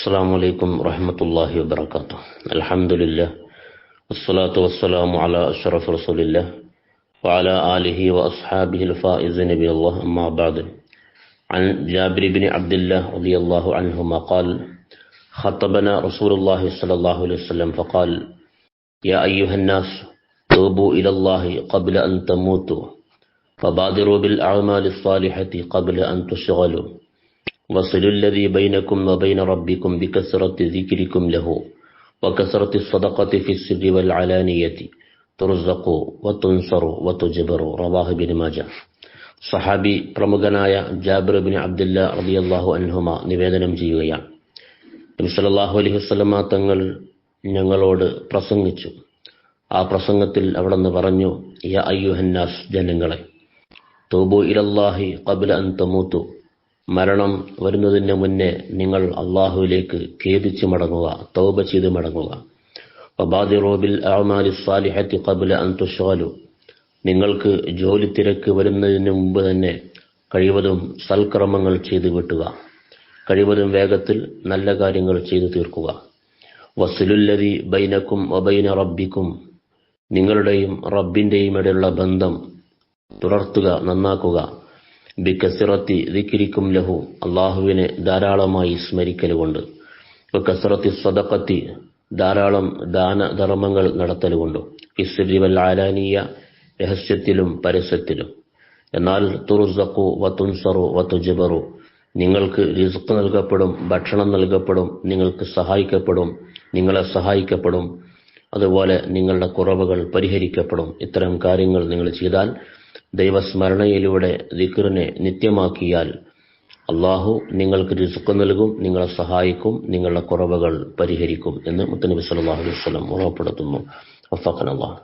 السلام عليكم ورحمة الله وبركاته. الحمد لله والصلاة والسلام على أشرف رسول الله وعلى آله وأصحابه الفائزين بالله أما بعد عن جابر بن عبد الله رضي الله عنهما قال خطبنا رسول الله صلى الله عليه وسلم فقال يا أيها الناس توبوا إلى الله قبل أن تموتوا فبادروا بالأعمال الصالحة قبل أن تشغلوا. وصلوا الذي بينكم وبين ربكم بكثرة ذكركم له وكثرة الصدقة في السر والعلانية ترزقوا وتنصروا وتجبروا رواه ابن ماجه സഹാബി പ്രമുഖനായ Jabir bin Abdullah റളിയല്ലാഹു അൻഹുമ നിവേദനം ചെയ്യുകയാണ് നബി സല്ലല്ലാഹു അലൈഹി വസല്ലമ തങ്ങൾ ഞങ്ങളോട് പ്രസംഗിച്ചു ആ പ്രസംഗത്തിൽ അവിടെ നിന്ന് പറഞ്ഞു യ അയ്യുഹന്നാസ് ജനങ്ങളെ തൂബു ഇലല്ലാഹി ഖബ്ല അൻ തമൂത്തു മരണം വരുന്നതിന് മുന്നേ നിങ്ങൾ അള്ളാഹുവിലേക്ക് ഖേദിച്ചു മടങ്ങുക തൗബ ചെയ്ത് മടങ്ങുക. നിങ്ങൾക്ക് ജോലി തിരക്ക് വരുന്നതിന് മുമ്പ് തന്നെ കഴിവതും സൽക്രമങ്ങൾ ചെയ്തു വിട്ടുക. കഴിവതും വേഗത്തിൽ നല്ല കാര്യങ്ങൾ ചെയ്തു തീർക്കുക. വസുലുല്ലതി ബൈനക്കും വബൈന റബ്ബിക്കും നിങ്ങളുടെയും റബ്ബിന്റെയും ഇടയിലുള്ള ബന്ധം തുടർത്തുക നന്നാക്കുക. ബിക്കസിറത്തി ദിക്കിരിക്കും ലഹു. അള്ളാഹുവിനെ ധാരാളമായി സ്മരിക്കലുകൊണ്ട്. കസറത്തി സ്വതക്കത്തി ധാരാളം ദാനധർമ്മങ്ങൾ നടത്തലുകൊണ്ട്. ഇസ്രിവൽ ആലാനീയ രഹസ്യത്തിലും പരസ്യത്തിലും. എന്നാൽ തുറുസക്കു വത്തുൻസറു വത്തുജബറു നിങ്ങൾക്ക് റിസ്ക് നൽകപ്പെടും ഭക്ഷണം നൽകപ്പെടും നിങ്ങൾക്ക് സഹായിക്കപ്പെടും നിങ്ങളെ സഹായിക്കപ്പെടും. അതുപോലെ നിങ്ങളുടെ കുറവുകൾ പരിഹരിക്കപ്പെടും. ഇത്തരം കാര്യങ്ങൾ നിങ്ങൾ ചെയ്താൽ ദൈവസ്മരണയിലൂടെ ദിക്കറിനെ നിത്യമാക്കിയാൽ അള്ളാഹു നിങ്ങൾക്ക് രുസുക്കം നൽകും നിങ്ങളെ സഹായിക്കും നിങ്ങളുടെ കുറവുകൾ പരിഹരിക്കും എന്ന് മുത്തനബി സല്ലല്ലാഹു അലൈഹി വസല്ലം ഉറപ്പെടുത്തുന്നു അല്ലാഹ്